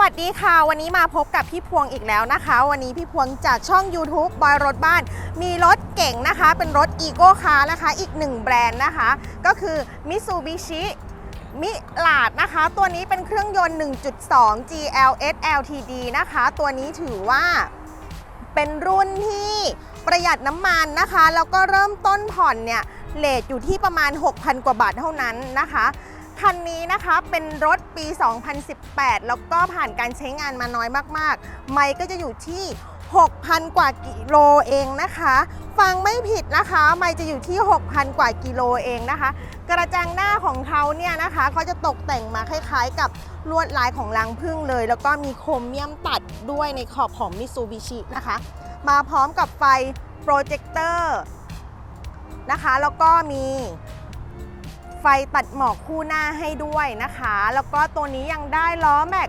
วัสดีค่ะ วันนี้มาพบกับพี่พวงอีกแล้วนะคะ วันนี้พี่พวงจากช่อง YouTube บอยรถบ้าน มีรถเก่งนะคะ เป็นรถอีโก้คาร์นะคะ อีกหนึ่งแบรนด์นะคะ ก็คือ Mitsubishi มิลาดนะคะ ตัวนี้เป็นเครื่องยนต์ 1.2 GLS LTD นะคะ ตัวนี้ถือว่าเป็นรุ่นที่ประหยัดน้ำมันนะคะ แล้วก็เริ่มต้นผ่อนเนี่ยเลทอยู่ที่ประมาณ 6,000 กว่าบาทเท่านั้นนะคะ คันนี้นะคะเป็นรถปี 2018 แล้วก็ผ่านการใช้งานมาน้อยมากๆ ไมล์ก็จะอยู่ที่ 6,000 กว่ากิโลเองนะคะ ฟังไม่ผิดนะคะ ไมล์จะอยู่ที่ 6,000 กว่ากิโลเองนะคะ กระจังหน้าของเขาเนี่ยนะคะเขาจะตกแต่งมาคล้ายๆ กับลวดลายของรังผึ้งเลย แล้วก็มีโครเมียมตัดด้วยในขอบของมิซูบิชินะคะ มาพร้อมกับไฟโปรเจคเตอร์นะคะ แล้วก็มี ไฟตัดหมอกคู่หน้าให้ด้วยนะคะ แล้วก็ตัวนี้ยังได้ล้อแม็ก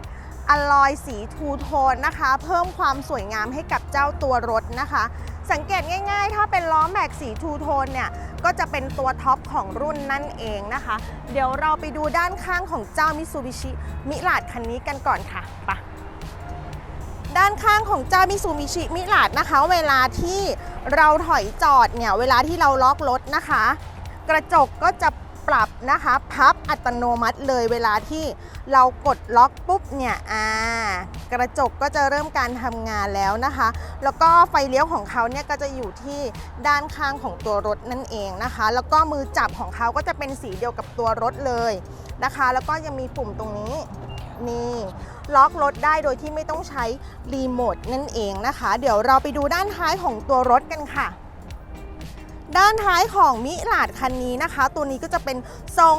อลลอยสีทูโทนนะคะ เพิ่มความสวยงามให้กับเจ้าตัวรถนะคะ สังเกตง่ายๆ ถ้าเป็นล้อแม็กสีทูโทนเนี่ย ก็จะเป็นตัวท็อปของรุ่นนั่นเองนะคะ เดี๋ยวเราไปดูด้านข้างของเจ้ามิ t ซูบิชิมิลาดคันนี้กันก่อนค่ะไปะด้านข้างของเจ้ามิซูมิชิมิลาดนะคะ เวลาที่เราถอยจอดเนี่ย เวลาที่เราล็อกรถนะคะ กระจกก็จะ นะคะพับอัตโนมัติเลยเวลาที่เรากดล็อกปุ๊บเนี่ยอ่ากระจกก็จะเริ่มการทำงานแล้วนะคะ แล้วก็ไฟเลี้ยวของเขาเนี่ยก็จะอยู่ที่ด้านข้างของตัวรถนั่นเองนะคะ แล้วก็มือจับของเขาก็จะเป็นสีเดียวกับตัวรถเลยนะคะ แล้วก็ยังมีปุ่มตรงนี้นี่ล็อกรถได้โดยที่ไม่ต้องใช้รีโมทนั่นเองนะคะ เดี๋ยวเราไปดูด้านท้ายของตัวรถกันค่ะ ด้านท้ายของมิลาดคันนี้นะคะ ตัวนี้ก็จะเป็นทรง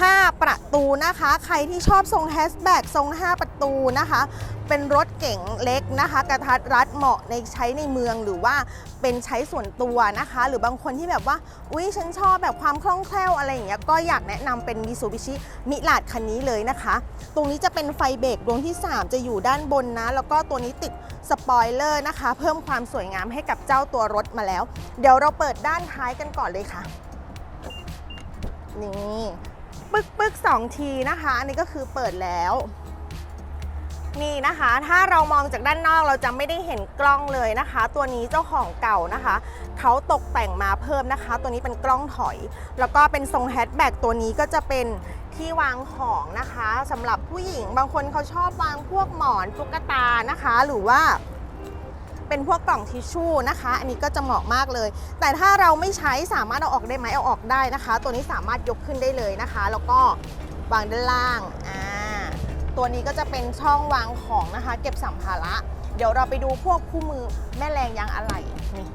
5 ประตูนะคะ ใครที่ชอบทรงแฮชแบ็กทรง 5 ประตูนะคะเป็นรถเก๋งเล็กนะคะ กระทัดรัดเหมาะในใช้ในเมืองหรือว่าเป็นใช้ส่วนตัวนะคะ หรือบางคนที่แบบว่า อุ๊ย ฉันชอบแบบความคล่องแคล่วอะไรอย่างเงี้ยก็อยากแนะนำเป็น Mitsubishi มิลาดคันนี้เลยนะคะ ตรงนี้จะเป็นไฟเบรกดวงที่ 3 จะอยู่ด้านบนนะ แล้วก็ตัวนี้ติดสปอยเลอร์นะคะ เพิ่มความสวยงามให้กับเจ้าตัวรถมาแล้ว เดี๋ยวเราเปิดด้านท้ายกันก่อนเลยค่ะ นี่ ปึ๊กปึ๊กสองทีนะคะ อันนี้ก็คือเปิดแล้ว นี่นะคะ ถ้าเรามองจากด้านนอกเราจะไม่ได้เห็นกล้องเลยนะคะ ตัวนี้เจ้าของเก่านะคะเขาตกแต่งมาเพิ่มนะคะ ตัวนี้เป็นกล้องถอย แล้วก็เป็นทรงแฮชแบ็กตัวนี้ก็จะเป็นที่วางของนะคะสำหรับผู้หญิงบางคนเขาชอบวางพวกหมอนตุ๊กตานะคะ หรือว่าเป็นพวกกล่องทิชชู่นะคะ อันนี้ก็จะเหมาะมากเลย แต่ถ้าเราไม่ใช้สามารถเอาออกได้ไหมเอาออกได้นะคะ ตัวนี้สามารถยกขึ้นได้เลยนะคะ แล้วก็วางด้านล่างอ่า ตัวนี้ก็จะเป็นช่องวางของนะคะ เก็บสัมภาระ เดี๋ยวเราไปดูพวกคู่มือแม่แรงยางอะไหล่นี่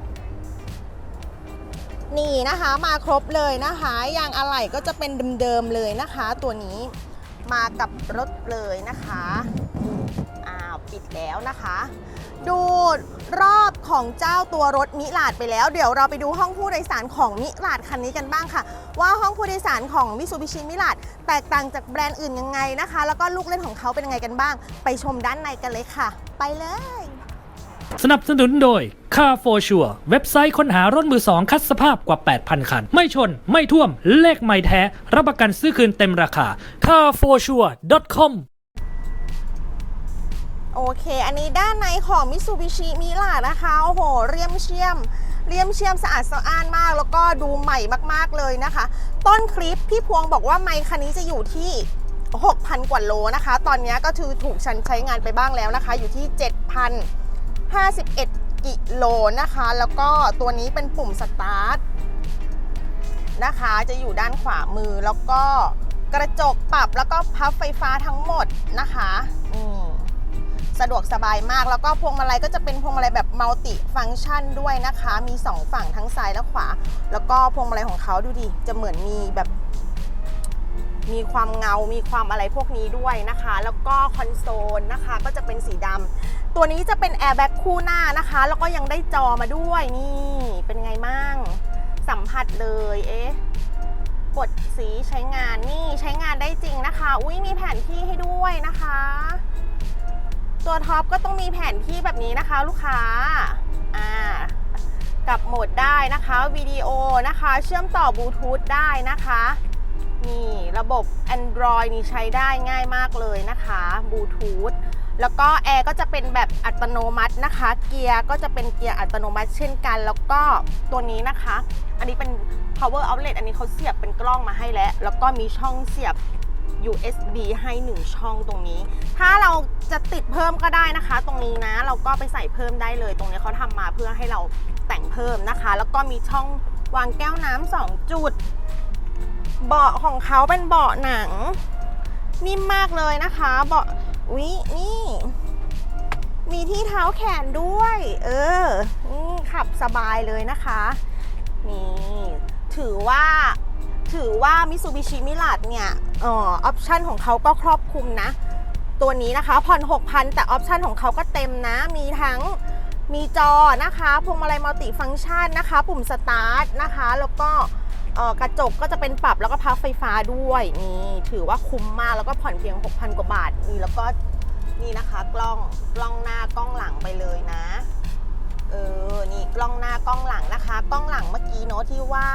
นี่นะคะมาครบเลยนะคะยางอะไหล่ก็จะเป็นเดิมๆเลยนะคะ ตัวนี้มากับรถเลยนะคะอ้าวปิดแล้วนะคะ ดูรอบของเจ้าตัวรถมิลาดไปแล้ว เดี๋ยวเราไปดูห้องผู้โดยสารของมิลาดคันนี้กันบ้างค่ะ ว่าห้องผู้โดยสารของมิ t ูบิชิมิลาดแตกต่างจากแบรนด์อื่นยังไงนะคะ แล้วก็ลูกเล่นของเขาเป็นยังไงกันบ้าง ไปชมด้านในกันเลยค่ะ ไปเลย สนับสนุนโดย Car for Sure เว็บไซต์ค้นหารถมือสองคัดสภาพกว่า 8,000 คัน ไม่ชน ไม่ท่วม เลขไม่แท้ รับประกันซื้อคืนเต็มราคา carforsure.com โอเค อันนี้ด้านในของมิ t ูบิชิมิลาดนะคะ โอ้โห เรียมเชียม เรียมเชียมสะอาดสะอ้านมาก แล้วก็ดูใหม่มากๆเลยนะคะ ต้นคลิปพี่พวงบอกว่าไมค์คันนี้จะอยู่ที่ 6,000 กว่าโลนะคะ ตอนนี้ก็คือถูกฉันใช้งานไปบ้างแล้วนะคะ อยู่ที่ 7,051 กิโลนะคะ แล้วก็ตัวนี้เป็นปุ่มสตาร์ทนะคะ จะอยู่ด้านขวามือแล้วก็กระจกปรับแล้วก็พับไฟฟ้าทั้งหมดนะคะอืม สะดวกสบายมาก แล้วก็พวงมาลัยก็จะเป็นพวงมาลัยแบบมัลติฟังก์ชันด้วยนะคะ มี 2 ฝั่งทั้งซ้ายและขวา แล้วก็พวงมาลัยของเขาดูดิ จะเหมือนมีแบบ มีความเงา มีความอะไรพวกนี้ด้วยนะคะ แล้วก็คอนโซลนะคะ ก็จะเป็นสีดำ ตัวนี้จะเป็นแอร์แบ็กคู่หน้านะคะ แล้วก็ยังได้จอมาด้วยนี่ เป็นไงมั่ง สัมผัสเลย เอ๊ะกดสีใช้งานนี่ใช้งานได้จริงนะคะ อุ้ยมีแผนที่ให้ด้วยนะคะ ตัวท็อปก็ต้องมีแผนที่แบบนี้นะคะลูกค้าอ่ากับโหมดได้นะคะวิดีโอนะคะเชื่อมต่อบลูทูธได้นะคะนี่ระบบ Android นี่ใช้ได้ง่ายมากเลยนะคะบลูทูธแล้วก็แอร์ก็จะเป็นแบบอัตโนมัตินะคะ เกียร์ก็จะเป็นเกียร์อัตโนมัติเช่นกัน แล้วก็ตัวนี้นะคะ อันนี้เป็น power outlet อันนี้เขาเสียบเป็นกล้องมาให้แล้ว แล้วก็มีช่องเสียบ USB ให้ 1 ช่องตรงนี้ ถ้าเราจะติดเพิ่มก็ได้นะคะ ตรงนี้นะ เราก็ไปใส่เพิ่มได้เลย ตรงนี้เขาทำมาเพื่อให้เราแต่งเพิ่มนะคะ แล้วก็มีช่องวางแก้วน้ำสองจุด เบาะของเขาเป็นเบาะหนัง นิ่มมากเลยนะคะ เบาะอุ๊ยนี่ มีที่เท้าแขนด้วย เออขับสบายเลยนะคะ นี่ ถือว่า ถือว่ามิ t ูบิชิมิ a ดเนี่ยออออปชันของเขาก็ครอบคลุมนะ ตัวนี้นะคะผ่อน 6,000 แต่ออปชันของเขาก็เต็มนะ มีทั้งมีจอนะคะพวงมาลัยมัลติฟังก์ชันนะคะ ปุ่มสตาร์ทนะคะ แล้วก็กระจกก็จะเป็นปรับแล้วก็พับไฟฟ้าด้วยนี่ถือว่าคุ้มมากแล้วก็ผ่อนเพียง 6,000 กว่าบาทนี่แล้วก็นี่นะคะกล้องกล้องหน้ากล้องหลังไปเลยนะเออนี่กล้องหน้ากล้องหลังนะคะ กล้องหลังเมื่อกี้เนอะที่ว่า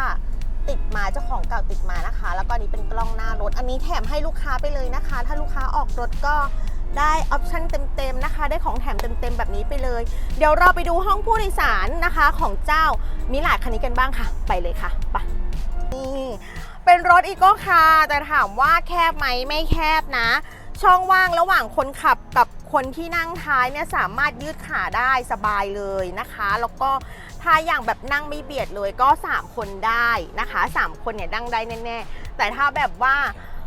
ติดมาเจ้าของเก่าติดมานะคะ แล้วก็นนี้เป็นกล้องหน้ารถ อันนี้แถมให้ลูกค้าไปเลยนะคะ ถ้าลูกค้าออกรถก็ได้ออปชั่นเต็มๆนะคะ ได้ของแถมเต็มๆแบบนี้ไปเลย เดี๋ยวเราไปดูห้องผู้โดยสารนะคะของเจ้ามิลาดคันนี้กันบ้างค่ะ ไปเลยค่ะไปนี่เป็นรถอีโก้คาร์แต่ถามว่าแคบไหมไม่แคบนะ ช่องว่างระหว่างคนขับกับคนที่นั่งท้ายเนี่ยสามารถยืดขาได้สบายเลยนะคะ แล้วก็ ถ้าอย่างแบบนั่งไม่เบียดเลยก็ 3 คนได้นะคะ 3 คนเนี่ยนั่งได้แน่ๆ แต่ถ้าแบบว่า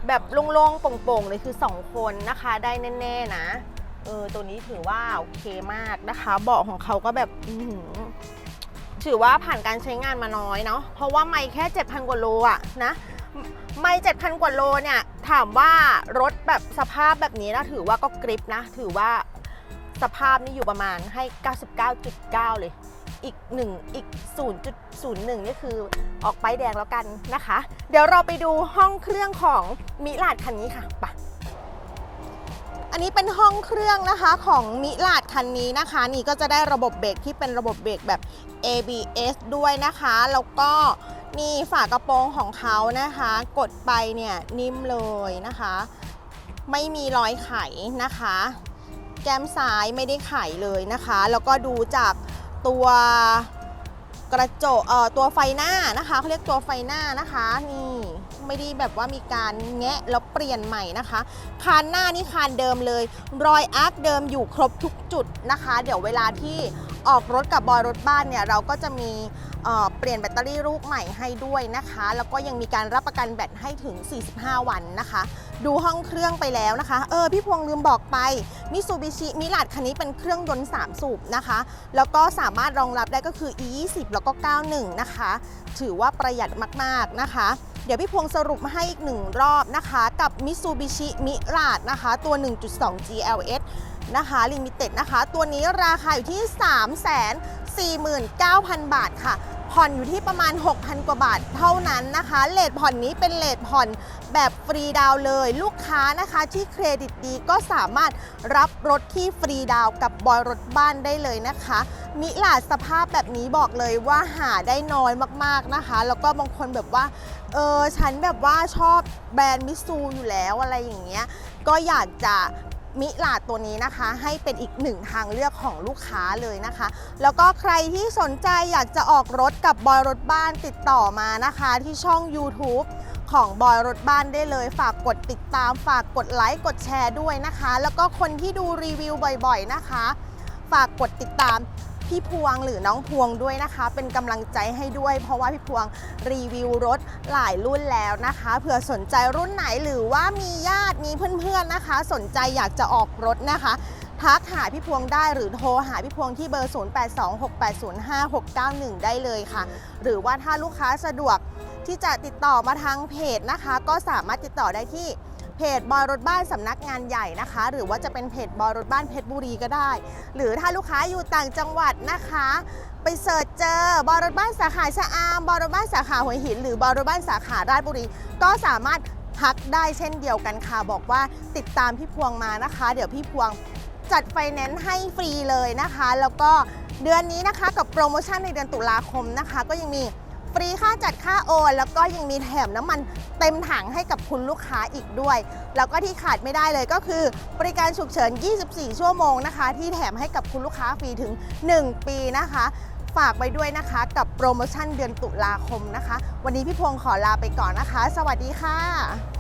แบบโล่งๆโปร่งๆเลยคือ 2 คนนะคะได้แน่ๆนะเออตัวนี้ถือว่าโอเคมากนะคะเบาะของเขาก็แบบถือว่าผ่านการใช้งานมาน้อยเนาะเพราะว่าไม่แค่ 7,000 กว่าโลอะนะไม่7,000 กว่าโลเนี่ยถามว่ารถแบบสภาพแบบนี้นะถือว่าก็กริปนะ ถือว่าสภาพนี่อยู่ประมาณให้ 99.9 เลย อีก1อีก 0.01 นี่คือออกไปแดงแล้วกันนะคะ เดี๋ยวเราไปดูห้องเครื่องของมิลาดคันนี้ค่ะไปะอันนี้เป็นห้องเครื่องนะคะของมิลาดคันนี้นะคะ นี่ก็จะได้ระบบเบรกที่เป็นระบบเบรกแบบ ABS ด้วยนะคะ แล้วก็นี่ฝากระโปรงของเขานะคะ กดไปเนี่ยนิ่มเลยนะคะ ไม่มีรอยไขนะคะ แก้มซ้ายไม่ได้ไขเลยนะคะ แล้วก็ดูจาก ตัวกระจกเอ่อตัวไฟหน้านะคะเขาเรียกตัวไฟหน้านะคะนี่ไม่ได้แบบว่ามีการแงะแล้วเปลี่ยนใหม่นะคะ คานหน้านี่คานเดิมเลย รอยอาร์คเดิมอยู่ครบทุกจุดนะคะ เดี๋ยวเวลาที่ออกรถกับบอยรถบ้านเนี่ยเราก็จะมีเอ่อเปลี่ยนแบตเตอรี่ลูกใหม่ให้ด้วยนะคะ แล้วก็ยังมีการรับประกันแบตให้ถึง 45 วันนะคะ ดูห้องเครื่องไปแล้วนะคะ เออ พี่พวงลืมบอกไปมิซูบิชิมิลาดคันนี้เป็นเครื่องยนต์ 3 สูบนะคะ แล้วก็สามารถรองรับได้ก็คือ E20 แล้วก็ 91 นะคะ ถือว่าประหยัดมากๆนะคะ เดี๋ยวพี่พวงสรุปมาให้อีกหนึ่งรอบนะคะ กับมิซูบิชิมิลาดนะคะ ตัว 1.2 GLS นะคะลิมิเต็ดนะคะ ตัวนี้ราคาอยู่ที่ 349,000 บาทค่ะ ผ่อนอยู่ที่ประมาณ 6,000 กว่าบาทเท่านั้นนะคะเลทผ่อนนี้เป็นเลทผ่อนแบบฟรีดาวเลย ลูกค้านะคะที่เครดิตดีก็สามารถรับรถที่ฟรีดาวกับบอยรถบ้านได้เลยนะคะ มิลาดสภาพแบบนี้บอกเลยว่าหาได้น้อยมากๆนะคะ แล้วก็บางคนแบบว่าเออฉันแบบว่าชอบแบรนด์มิซูอยู่แล้วอะไรอย่างเงี้ยก็อยากจะ มิลาดตัวนี้นะคะ ให้เป็นอีกหนึ่งทางเลือกของลูกค้าเลยนะคะ แล้วก็ใครที่สนใจอยากจะออกรถกับบอยรถบ้านติดต่อมานะคะ ที่ช่อง YouTube ของบอยรถบ้านได้เลย ฝากกดติดตาม ฝากกดไลค์กดแชร์ด้วยนะคะ แล้วก็คนที่ดูรีวิวบ่อยๆนะคะ ฝากกดติดตาม พี่พวงหรือน้องพวงด้วยนะคะ เป็นกำลังใจให้ด้วย เพราะว่าพี่พวงรีวิวรถหลายรุ่นแล้วนะคะเผื่อสนใจรุ่นไหนหรือว่ามีญาติมีเพื่อนๆนะคะ สนใจอยากจะออกรถนะคะทักหาพี่พวงได้หรือโทรหาพี่พวงที่เบอร์ 0826805691 ได้เลยค่ะ หรือว่าถ้าลูกค้าสะดวกที่จะติดต่อมาทางเพจนะคะ ก็สามารถติดต่อได้ที่ เพจบอยรถบ้านสำนักงานใหญ่นะคะ หรือว่าจะเป็นเพจบอยรถบ้านเพชรบุรีก็ได้ หรือถ้าลูกค้าอยู่ต่างจังหวัดนะคะ ไปเสิร์ชเจอบอยรถบ้านสาขาชะอามบอยรถบ้านสาขาหัวหิน หรือบอยรถบ้านสาขาราชบุรี ก็สามารถทักได้เช่นเดียวกันค่ะ บอกว่าติดตามพี่พวงมานะคะ เดี๋ยวพี่พวงจัดไฟแนนซ์ให้ฟรีเลยนะคะ แล้วก็เดือนนี้นะคะกับโปรโมชั่นในเดือนตุลาคมนะคะ ก็ยังมี รีค่าจัดค่าโอน แล้วก็ยังมีแถมน้ำมันเต็มถังให้กับคุณลูกค้าอีกด้วย แล้วก็ที่ขาดไม่ได้เลยก็คือ บริการฉุกเฉิน 24 ชั่วโมงนะคะ ที่แถมให้กับคุณลูกค้าฟรีถึง 1 ปีนะคะ ฝากไว้ด้วยนะคะ กับโปรโมชั่นเดือนตุลาคมนะคะ วันนี้พี่พงศ์ขอลาไปก่อนนะคะ สวัสดีค่ะ